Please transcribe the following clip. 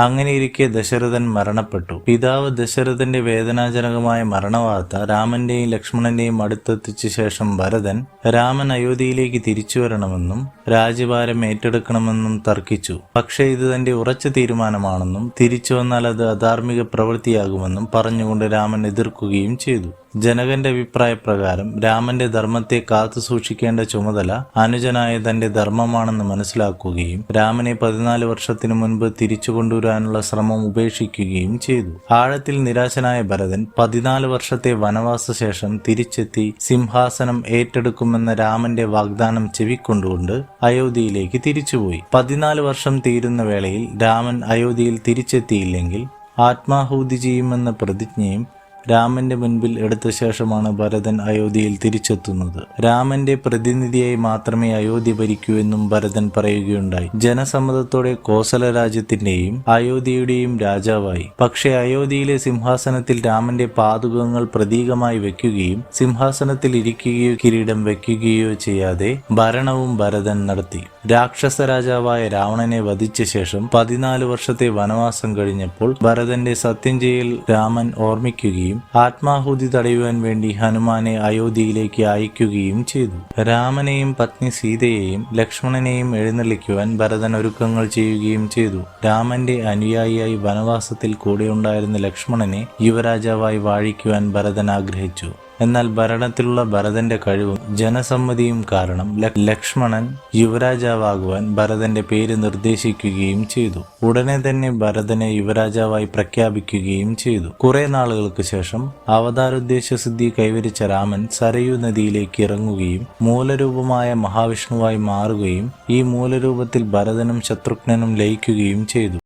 അങ്ങനെയിരിക്കെ ദശരഥൻ മരണപ്പെട്ടു. പിതാവ് ദശരഥന്റെ വേദനാജനകമായ മരണവാർത്ത രാമന്റെയും ലക്ഷ്മണന്റെയും അടുത്തെത്തിച്ച ശേഷം ഭരതൻ രാമൻ അയോധ്യയിലേക്ക് തിരിച്ചു വരണമെന്നും രാജ്യഭാരം ഏറ്റെടുക്കണമെന്നും തർക്കിച്ചു. പക്ഷേ ഇത് തന്റെ ഉറച്ച തീരുമാനമാണെന്നും തിരിച്ചു വന്നാൽ അത് അധാർമിക പ്രവൃത്തിയാകുമെന്നും പറഞ്ഞുകൊണ്ട് രാമൻ എതിർക്കുകയും ചെയ്തു. ജനകന്റെ അഭിപ്രായപ്രകാരം രാമന്റെ ധർമ്മത്തെ കാത്തു സൂക്ഷിക്കേണ്ട ചുമതല അനുജനായ തന്റെ ധർമ്മമാണെന്ന് മനസ്സിലാക്കുകയും രാമനെ പതിനാല് വർഷത്തിനു മുൻപ് തിരിച്ചു കൊണ്ടുവരാനുള്ള ശ്രമം ഉപേക്ഷിക്കുകയും ചെയ്തു. ആഴത്തിൽ നിരാശനായ ഭരതൻ പതിനാല് വർഷത്തെ വനവാസ ശേഷം തിരിച്ചെത്തി സിംഹാസനം ഏറ്റെടുക്കുമെന്ന രാമന്റെ വാഗ്ദാനം ചെവിക്കൊണ്ടുകൊണ്ട് അയോധ്യയിലേക്ക് തിരിച്ചുപോയി. പതിനാല് വർഷം തീരുന്ന വേളയിൽ രാമൻ അയോധ്യയിൽ തിരിച്ചെത്തിയില്ലെങ്കിൽ ആത്മാഹൂതി ചെയ്യുമെന്ന പ്രതിജ്ഞയും രാമന്റെ മുൻപിൽ എടുത്ത ശേഷമാണ് ഭരതൻ അയോധ്യയിൽ തിരിച്ചെത്തുന്നത്. രാമന്റെ പ്രതിനിധിയായി മാത്രമേ അയോധ്യ ഭരിക്കൂ എന്നും ഭരതൻ പറയുകയുണ്ടായി. ജനസമ്മതത്തോടെ കോസല രാജ്യത്തിന്റെയും അയോധ്യയുടെയും രാജാവായി. പക്ഷേ അയോധ്യയിലെ സിംഹാസനത്തിൽ രാമന്റെ പാതുകങ്ങൾ പ്രതീകമായി വെക്കുകയും സിംഹാസനത്തിൽ ഇരിക്കുകയോ കിരീടം വെക്കുകയോ ചെയ്യാതെ ഭരണവും ഭരതൻ നടത്തി. രാക്ഷസ രാജാവായ രാവണനെ വധിച്ച ശേഷം പതിനാല് വർഷത്തെ വനവാസം കഴിഞ്ഞപ്പോൾ ഭരതന്റെ സത്യം ചെയ്യൽ രാമൻ ഓർമ്മിക്കുകയും ആത്മാഹുതി തടയുവാൻ വേണ്ടി ഹനുമാനെ അയോധ്യയിലേക്ക് അയക്കുകയും ചെയ്തു. രാമനെയും പത്നി സീതയെയും ലക്ഷ്മണനെയും എഴുന്നള്ളിക്കുവാൻ ഭരതൻ ഒരുക്കങ്ങൾ ചെയ്യുകയും ചെയ്തു. രാമന്റെ അനുയായിയായി വനവാസത്തിൽ കൂടെയുണ്ടായിരുന്ന ലക്ഷ്മണനെ യുവരാജാവായി വാഴിക്കുവാൻ ഭരതൻ ആഗ്രഹിച്ചു. എന്നാൽ ഭരണത്തിലുള്ള ഭരതന്റെ കഴിവും ജനസമ്മതിയും കാരണം ലക്ഷ്മണൻ യുവരാജാവാകുവാൻ ഭരതന്റെ പേര് നിർദ്ദേശിക്കുകയും ചെയ്തു. ഉടനെ തന്നെ ഭരതനെ യുവരാജാവായി പ്രഖ്യാപിക്കുകയും ചെയ്തു. കുറെ നാളുകൾക്ക് ശേഷം അവതാരോദ്ദേശ സിദ്ധി കൈവരിച്ച രാമൻ സരയു നദിയിലേക്ക് ഇറങ്ങുകയും മൂലരൂപമായ മഹാവിഷ്ണുവായി മാറുകയും ഈ മൂലരൂപത്തിൽ ഭരതനും ശത്രുഘ്നനും ലയിക്കുകയും ചെയ്തു.